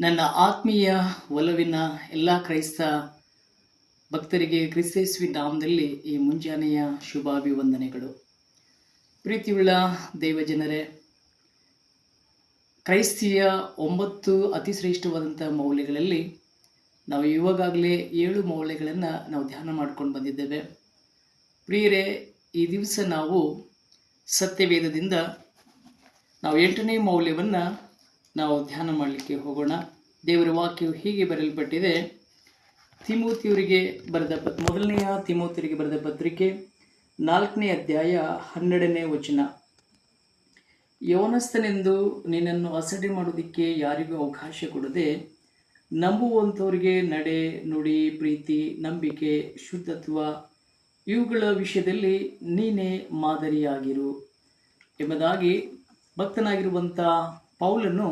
ನನ್ನ ಆತ್ಮೀಯ ಒಲವಿನ ಎಲ್ಲ ಕ್ರೈಸ್ತ ಭಕ್ತರಿಗೆ ಕ್ರಿಸ್ತೇಸ್ವಿ ನಾಮದಲ್ಲಿ ಈ ಮುಂಜಾನೆಯ ಶುಭಾಭಿವಂದನೆಗಳು. ಪ್ರೀತಿಯುಳ್ಳ ದೇವಜನರೇ ಕ್ರೈಸ್ತಿಯ ಒಂಬತ್ತು ಅತಿಶ್ರೇಷ್ಠವಾದಂಥ ಮೌಲ್ಯಗಳಲ್ಲಿ ನಾವು ಇವಾಗಲೇ ಏಳು ಮೌಲ್ಯಗಳನ್ನು ನಾವು ಧ್ಯಾನ ಮಾಡ್ಕೊಂಡು ಬಂದಿದ್ದೇವೆ. ಪ್ರಿಯರೇ, ಈ ದಿವಸ ನಾವು ಸತ್ಯವೇದದಿಂದ ನಾವು ಎಂಟನೇ ಮೌಲ್ಯವನ್ನು ನಾವು ಧ್ಯಾನ ಮಾಡಲಿಕ್ಕೆ ಹೋಗೋಣ. ದೇವರ ವಾಕ್ಯವು ಹೀಗೆ ಬರೆಯಲ್ಪಟ್ಟಿದೆ. ತಿಮೋತಿಯವರಿಗೆ ಬರೆದ ಪತ್, ಮೊದಲನೆಯ ತಿಮೋತಿಯವರಿಗೆ ಬರೆದ ಪತ್ರಿಕೆ ನಾಲ್ಕನೇ ಅಧ್ಯಾಯ ಹನ್ನೆರಡನೇ ವಚನ. ಯೌನಸ್ಥನೆಂದು ನಿನ್ನನ್ನು ಅಸಡ್ಡೆ ಮಾಡೋದಕ್ಕೆ ಯಾರಿಗೂ ಅವಕಾಶ ಕೊಡದೆ ನಂಬುವಂಥವರಿಗೆ ನಡೆ, ನುಡಿ, ಪ್ರೀತಿ, ನಂಬಿಕೆ, ಶುದ್ಧತ್ವ ಇವುಗಳ ವಿಷಯದಲ್ಲಿ ನೀನೇ ಮಾದರಿಯಾಗಿರು ಎಂಬುದಾಗಿ ಭಕ್ತನಾಗಿರುವಂಥ ಪೌಲನು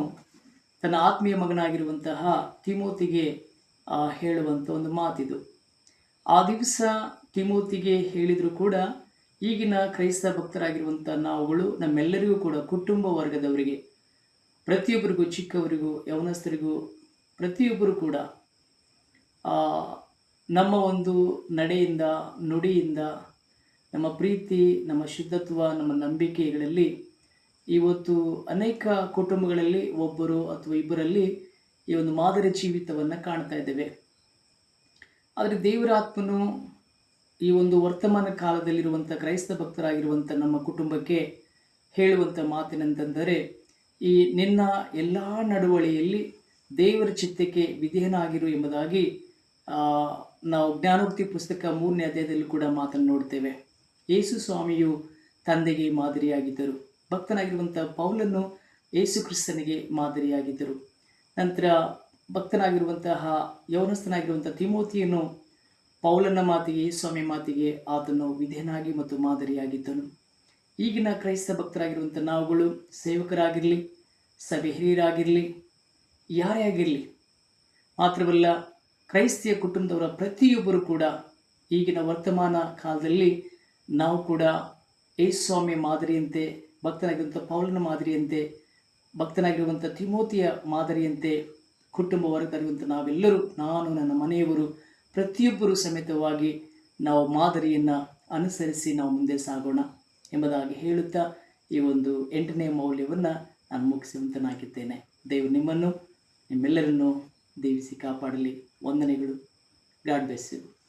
ತನ್ನ ಆತ್ಮೀಯ ಮಗನಾಗಿರುವಂತಹ ತಿಮೋತಿಗೆ ಹೇಳುವಂಥ ಒಂದು ಮಾತಿದು. ಆ ದಿವಸ ತಿಮೋತಿಗೆ ಹೇಳಿದರೂ ಕೂಡ ಈಗಿನ ಕ್ರೈಸ್ತ ಭಕ್ತರಾಗಿರುವಂಥ ನಾವುಗಳು ನಮ್ಮೆಲ್ಲರಿಗೂ ಕೂಡ ಕುಟುಂಬ ವರ್ಗದವರಿಗೆ, ಪ್ರತಿಯೊಬ್ಬರಿಗೂ, ಚಿಕ್ಕವರಿಗೂ, ಯವನಸ್ಥರಿಗೂ, ಪ್ರತಿಯೊಬ್ಬರು ಕೂಡ ನಮ್ಮ ಒಂದು ನಡೆಯಿಂದ, ನುಡಿಯಿಂದ, ನಮ್ಮ ಪ್ರೀತಿ, ನಮ್ಮ ಶುದ್ಧತ್ವ, ನಮ್ಮ ನಂಬಿಕೆಗಳಲ್ಲಿ ಇವತ್ತು ಅನೇಕ ಕುಟುಂಬಗಳಲ್ಲಿ ಒಬ್ಬರು ಅಥವಾ ಇಬ್ಬರಲ್ಲಿ ಈ ಒಂದು ಮಾದರಿ ಜೀವಿತವನ್ನು ಕಾಣ್ತಾ ಇದ್ದೇವೆ. ಆದರೆ ದೇವರಾತ್ಮನು ಈ ಒಂದು ವರ್ತಮಾನ ಕಾಲದಲ್ಲಿರುವಂಥ ಕ್ರೈಸ್ತ ಭಕ್ತರಾಗಿರುವಂಥ ನಮ್ಮ ಕುಟುಂಬಕ್ಕೆ ಹೇಳುವಂಥ ಮಾತಿನಂತಂದರೆ, ಈ ನಿನ್ನ ಎಲ್ಲ ನಡವಳಿಯಲ್ಲಿ ದೇವರ ಚಿತ್ತಕ್ಕೆ ವಿಧೇಯನಾಗಿರು ಎಂಬುದಾಗಿ ನಾವು ಜ್ಞಾನೋಕ್ತಿ ಪುಸ್ತಕ ಮೂರನೇ ಅಧ್ಯಾಯದಲ್ಲಿ ಕೂಡ ಮಾತನ್ನು ನೋಡ್ತೇವೆ. ಯೇಸು ಸ್ವಾಮಿಯು ತಂದೆಗೆ ಮಾದರಿಯಾಗಿದ್ದರು. ಭಕ್ತನಾಗಿರುವಂಥ ಪೌಲನ್ನು ಯೇಸು ಕ್ರಿಸ್ತನಿಗೆ ಮಾದರಿಯಾಗಿದ್ದರು. ನಂತರ ಭಕ್ತನಾಗಿರುವಂತಹ ಯೌನಸ್ಥನಾಗಿರುವಂಥ ತಿಮೋತಿಯನ್ನು ಪೌಲನ ಮಾತಿಗೆ ಸ್ವಾಮಿ ಮಾತಿಗೆ ಆತನು ವಿಧೇನಾಗಿ ಮತ್ತು ಮಾದರಿಯಾಗಿದ್ದನು. ಈಗಿನ ಕ್ರೈಸ್ತ ಭಕ್ತರಾಗಿರುವಂಥ ನಾವುಗಳು ಸೇವಕರಾಗಿರಲಿ ಸಭೆ ಹಿರಿಯರಾಗಿರಲಿ ಯಾರೇ ಆಗಿರಲಿ, ಮಾತ್ರವಲ್ಲ ಕ್ರೈಸ್ತಿಯ ಕುಟುಂಬದವರ ಪ್ರತಿಯೊಬ್ಬರು ಕೂಡ ಈಗಿನ ವರ್ತಮಾನ ಕಾಲದಲ್ಲಿ ನಾವು ಕೂಡ ಯೇಸ್ವಾಮಿ ಮಾದರಿಯಂತೆ ಭಕ್ತನಾಗಿರುವಂಥ ಪೌಲನ ಮಾದರಿಯಂತೆ, ಭಕ್ತನಾಗಿರುವಂಥ ತಿಮೋತಿಯ ಮಾದರಿಯಂತೆ ಕುಟುಂಬ ವರ್ಗದಲ್ಲಿರುವಂಥ ನಾವೆಲ್ಲರೂ, ನಾನು, ನನ್ನ ಮನೆಯವರು, ಪ್ರತಿಯೊಬ್ಬರು ಸಮೇತವಾಗಿ ನಾವು ಮಾದರಿಯನ್ನು ಅನುಸರಿಸಿ ನಾವು ಮುಂದೆ ಸಾಗೋಣ ಎಂಬುದಾಗಿ ಹೇಳುತ್ತಾ ಈ ಒಂದು ಎಂಟನೇ ಮೌಲ್ಯವನ್ನು ನಾನು ಮುಗಿಸುವಂತನಾಗಿದ್ದೇನೆ. ದೇವರು ನಿಮ್ಮನ್ನು, ನಿಮ್ಮೆಲ್ಲರನ್ನು ದೇವಿಸಿ ಕಾಪಾಡಲಿ. ವಂದನೆಗಳು. God ಬೆಸ್ you